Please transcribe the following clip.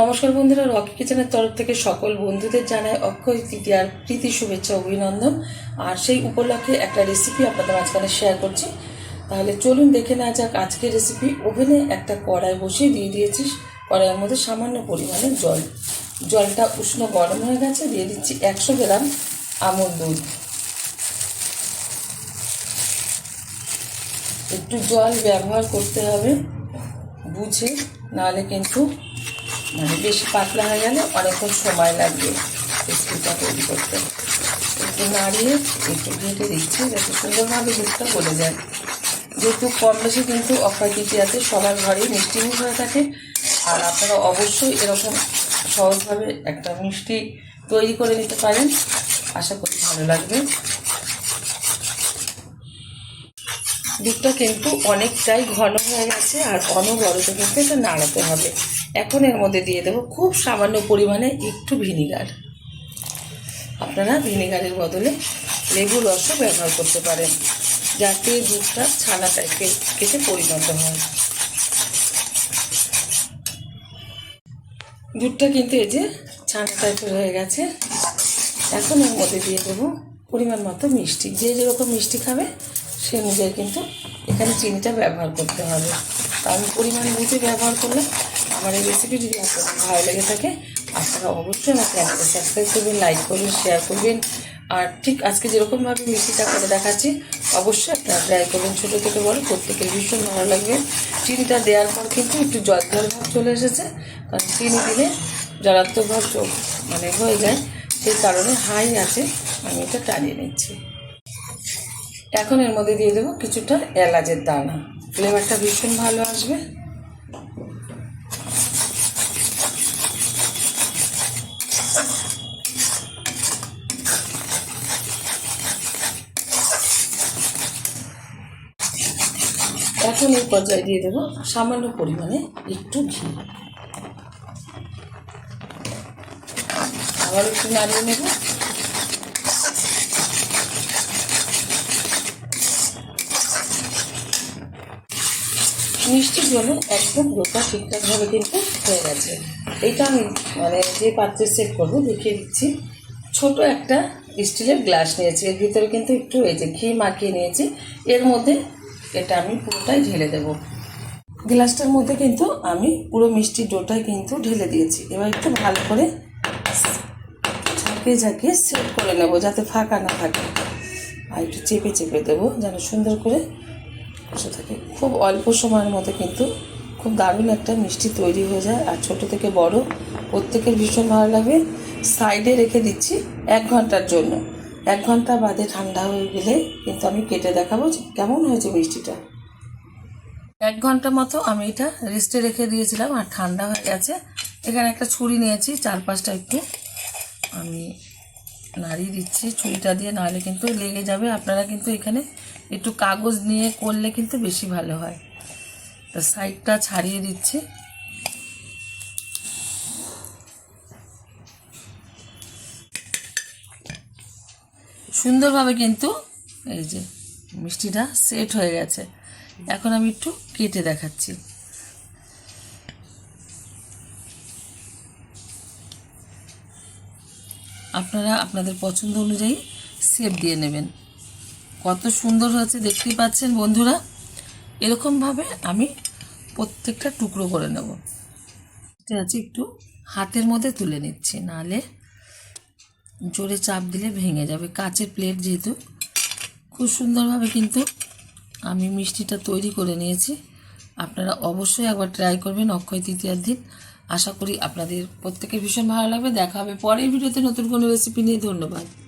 নমস্কার বন্ধুরা, রকি কিচেনের তরফ থেকে সকল বন্ধুদের জানায় অক্ষয় তৃতীয়ার প্রীতি শুভেচ্ছা, অভিনন্দন। আর সেই উপলক্ষে একটা রেসিপি আপনাদের মাঝখানে শেয়ার করছি। তাহলে চলুন দেখে নেওয়া যাক আজকের রেসিপি ওভেনে একটা কড়াই বসিয়ে দিয়ে দিয়েছিস কড়াইয়ের মধ্যে সামান্য পরিমাণে জল। জলটা উষ্ণ গরম হয়ে গেছে, দিয়ে দিচ্ছি একশো গ্রাম আমুল দুধ। একটু জল ব্যবহার করতে হবে, বুঝে। নাহলে কিন্তু মানে বেশি পাতলা হয়ে গেলে অনেকক্ষণ সময় লাগবে রেসিপিটা তৈরি করতে। একটু নাড়িয়ে একটু ঘেঁটে দিচ্ছি যাতে সুন্দরভাবে দুধটা গলে যায়। যেহেতু কম বেশি কিন্তু অক্ষয় তৃতীয়াতে সবার ঘরে মিষ্টি মুখ হয়ে থাকে। আর আপনারা অবশ্যই এরকম সহজভাবে একটা মিষ্টি তৈরি করে নিতে পারেন। আশা করি ভালো লাগবে। দুধটা কিন্তু অনেকটাই ঘন হয়ে গেছে আর অনবরত কিন্তু এটা নাড়াতে হবে। এখন এর মধ্যে দিয়ে দেবো খুব সামান্য পরিমাণে একটু ভিনিগার। আপনারা ভিনিগারের বদলে লেবু রসও ব্যবহার করতে পারেন, যাতে দুধটা ছানা টাইপের কেটে পরিণত হয়। দুধটা কিন্তু এই যে ছানা টাইপের হয়ে গেছে। এখন এর মধ্যে দিয়ে দেবো পরিমাণ মতো মিষ্টি। যে যেরকম মিষ্টি খাবে, সে অনুযায়ী কিন্তু এখানে চিনিটা ব্যবহার করতে হবে। আমি পরিমাণ বুঝে ব্যবহার করলে আমার এই রেসিপি যদি আপনাদের ভালো লেগে থাকে, আপনারা অবশ্যই আমার চ্যানেলটা সাবস্ক্রাইব করবেন লাইক করবেন শেয়ার করবেন। আর ঠিক আজকে যেরকমভাবে মিষ্টিটা করে দেখাচ্ছি, অবশ্যই আপনারা ট্রাই করবেন। ছোটো থেকে বড়, প্রত্যেকের ভীষণ ভালো লাগবে। চিনিটা দেওয়ার পর কিন্তু একটু জল জল ভাব চলে এসেছে। কারণ চিনি দিলে জলাত্মক ভাব মানে হয়ে যায়। সেই কারণে হাই আছে। আমি এটা টানিয়ে নিচ্ছি। এখন এর মধ্যে দিয়ে দেবো কিছুটা এলাচের দানা। ফ্লেভারটা ভীষণ ভালো আসবে। এখন এই পর্যায়ে দিয়ে দেবো। সামান্য পরিমাণে একটু ঘি। আবার একটু নাড়িয়ে নেব। মিষ্টির জন্য একদম ডোটা ঠিকঠাকভাবে কিন্তু হয়ে গেছে। এইটা আমি মানে যে পাত্রে সেট করব দেখিয়ে দিচ্ছি। ছোট একটা স্টিলের গ্লাস নিয়েছি। এর ভিতরে কিন্তু একটু এই যে ঘি মাখিয়ে নিয়েছি। এর মধ্যে এটা আমি পুরোটাই ঢেলে দেবো। গ্লাসটার মধ্যে কিন্তু আমি পুরো মিষ্টির ডোটাই কিন্তু ঢেলে দিয়েছি। এবার একটু ভালো করে ঝাঁকিয়ে ঝাঁকিয়ে সেট করে নেব, যাতে ফাঁকা না থাকে। আর একটু চেপে চেপে দেবো, যেন সুন্দর করে বসে থাকে। খুব অল্প সময়ের মধ্যে কিন্তু খুব দারুণ একটা মিষ্টি তৈরি হয়ে যায়। আর ছোট থেকে বড় প্রত্যেকের ভীষণ ভালো লাগবে সাইডে রেখে দিচ্ছি এক ঘণ্টার জন্য। এক ঘণ্টা বাদে ঠান্ডা হয়ে গেলে কিন্তু আমি কেটে দেখাবো কেমন হয়েছে মিষ্টিটা। এক ঘণ্টা মতো আমি এটা রেস্টে রেখে দিয়েছিলাম আর ঠান্ডা হয়ে গেছে। এখানে একটা ছুরি নিয়েছি চার পাঁচটা একটু আমি নাড়িয়ে দিচ্ছি ছুরিটা দিয়ে, নাহলে কিন্তু লেগে যাবে। আপনারা কিন্তু এখানে একটু কাগজ নিয়ে করলে কিন্তু বেশি ভালো হয়। তো সাইডটা ছাড়িয়ে দিচ্ছি। সুন্দরভাবে কিন্তু এই যে মিষ্টিটা সেট হয়ে গেছে। এখন আমি একটু কেটে দেখাচ্ছি। আপনারা আপনাদের পছন্দ অনুযায়ী সেপ দিয়ে নেবেন। কত সুন্দর হয়েছে দেখতেই পাচ্ছেন বন্ধুরা। এরকমভাবে আমি প্রত্যেকটা টুকরো করে নেব। আছে একটু হাতের মধ্যে তুলে নিচ্ছি, নাহলে জোরে চাপ দিলে ভেঙে যাবে। কাচের প্লেট যেহেতু, খুব সুন্দরভাবে কিন্তু আমি মিষ্টিটা তৈরি করে নিয়েছি। আপনারা অবশ্যই একবার ট্রাই করবেন অক্ষয় তৃতীয়ার দিন। আশা করি আপনাদের প্রত্যেকে ভীষণ ভালো লাগবে। দেখা হবে পরের ভিডিওতে নতুন কোনো রেসিপি নিয়ে। ধন্যবাদ।